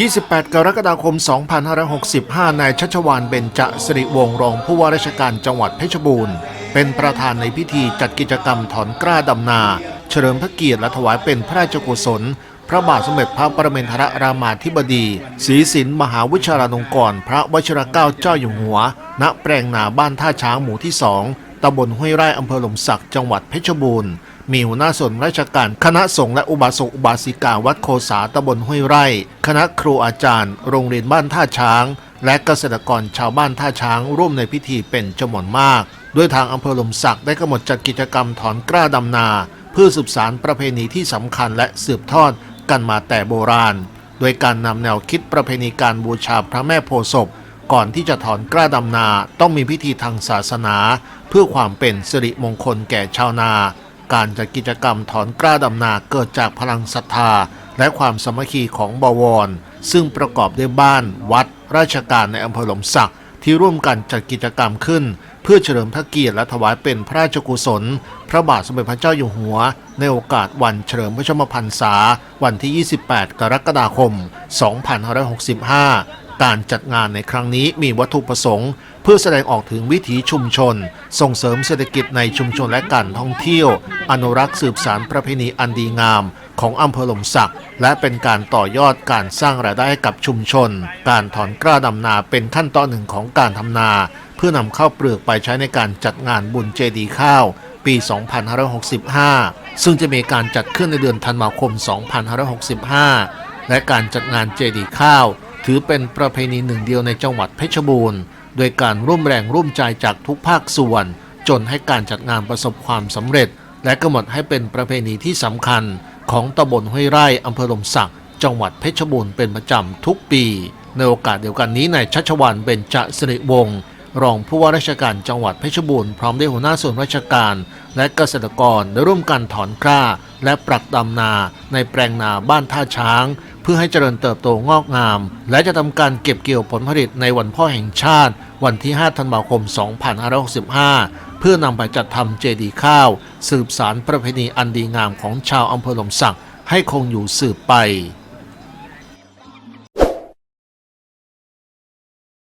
28 กรกฎาคม 2565 นายชัชวานเบญจสิริวงศ์รองผู้ว่าราชการจังหวัดเพชรบูรณ์ เป็นประธานในพิธีจัดกิจกรรมถอนกล้าดำนา เฉลิมพระเกียรติและถวายเป็นพระราชกุศล พระบาทสมเด็จพระปรมินทรรามาธิบดีศรีสินมหาวิชาลาลงกรณ์พระวชิรเกล้าเจ้าอยู่หัว ณแปลงนาบ้านท่าช้างหมู่ที่สองตำบลห้วยไร่อำเภอหลมสักจังหวัดเพชรบูรณ์ มีหัวหน้าส่วนราชการ คณะสงฆ์และอุบาสกอุบาสิกาวัดโคสาตำบลห้วยไร่ คณะครูอาจารย์ โรงเรียนบ้านท่าช้าง และเกษตรกรชาวบ้านท่าช้าง ร่วมในพิธีเป็นจำนวนมาก ด้วยทางอำเภอลมสักได้กำหนดจัดกิจกรรมถอนกล้าดำนาเพื่อสืบสารประเพณีที่สำคัญและสืบทอดกันมาแต่โบราณ โดยการนำแนวคิดประเพณีการบูชาพระแม่โพธิ์ศพก่อนที่จะถอนกล้าดำนาต้องมีพิธีทางศาสนา เพื่อความเป็นสิริมงคลแก่ชาวนา การจัดกิจกรรมถอนกล้าดำนาเกิดจากพลังศรัทธา และความสมัคคีของบวร ซึ่งประกอบด้วยบ้าน วัด ราชการในอำเภอหลมสักที่ร่วมกันจัดกิจกรรมขึ้น เพื่อเฉลิมพระเกียรติและถวายเป็นพระราชกุศล พระบาทสมเด็จพระเจ้าอยู่หัว ในโอกาสวันเฉลิมพระชนมพรรษา วันที่ 28 กรกฎาคม 2565 การจัดงานในครั้งนี้มีวัตถุประสงค์ เพื่อแสดงออกถึงวิถีชุมชน ส่งเสริมเศรษฐกิจในชุมชนและการท่องเที่ยว อนุรักษ์สืบสารประเพณีอันดีงาม ของอำเภอหลมสัก และเป็นการต่อยอดการสร้างรายได้ให้กับชุมชน การถอนกล้าดำนาเป็นขั้นตอนหนึ่งของการทำนา เพื่อนำข้าวเปลือกไปใช้ในการจัดงานบุญเจดีข้าวปี 2565 ซึ่งจะมีการจัดขึ้นในเดือนธันวาคม 2565 และการจัดงานเจดีข้าว ถือเป็นประเพณีหนึ่งเดียวในจังหวัดเพชรบูรณ์ โดยการร่วมแรงร่วมใจจากทุกภาคส่วน จนให้การจัดงานประสบความสำเร็จ และกำหนดให้เป็นประเพณีที่สำคัญ ของตำบลห้วยไร่อำเภอลมสักจังหวัดเพชรบูรณ์เป็นประจำทุกปี ในโอกาสเดียวกันนี้นายชัชวานเบญจสิริวงศ์รองผู้ว่าราชการจังหวัดเพชรบูรณ์พร้อมด้วยหัวหน้าส่วนราชการ และเกษตรกรได้ร่วมกันถอนกล้า และปรักดำนาในแปลงนาบ้านท่าช้าง เพื่อให้เจริญเติบโตงอกงาม และจะทำการเก็บเกี่ยวผลผลิตในวันพ่อแห่งชาติ วันที่ 5 ธันวาคม 2565 เพื่อนำไปจัดทำเจดีย์ข้าว สืบสารประเพณีอันดีงามของชาวอำเภอหลมสักให้คงอยู่สืบไป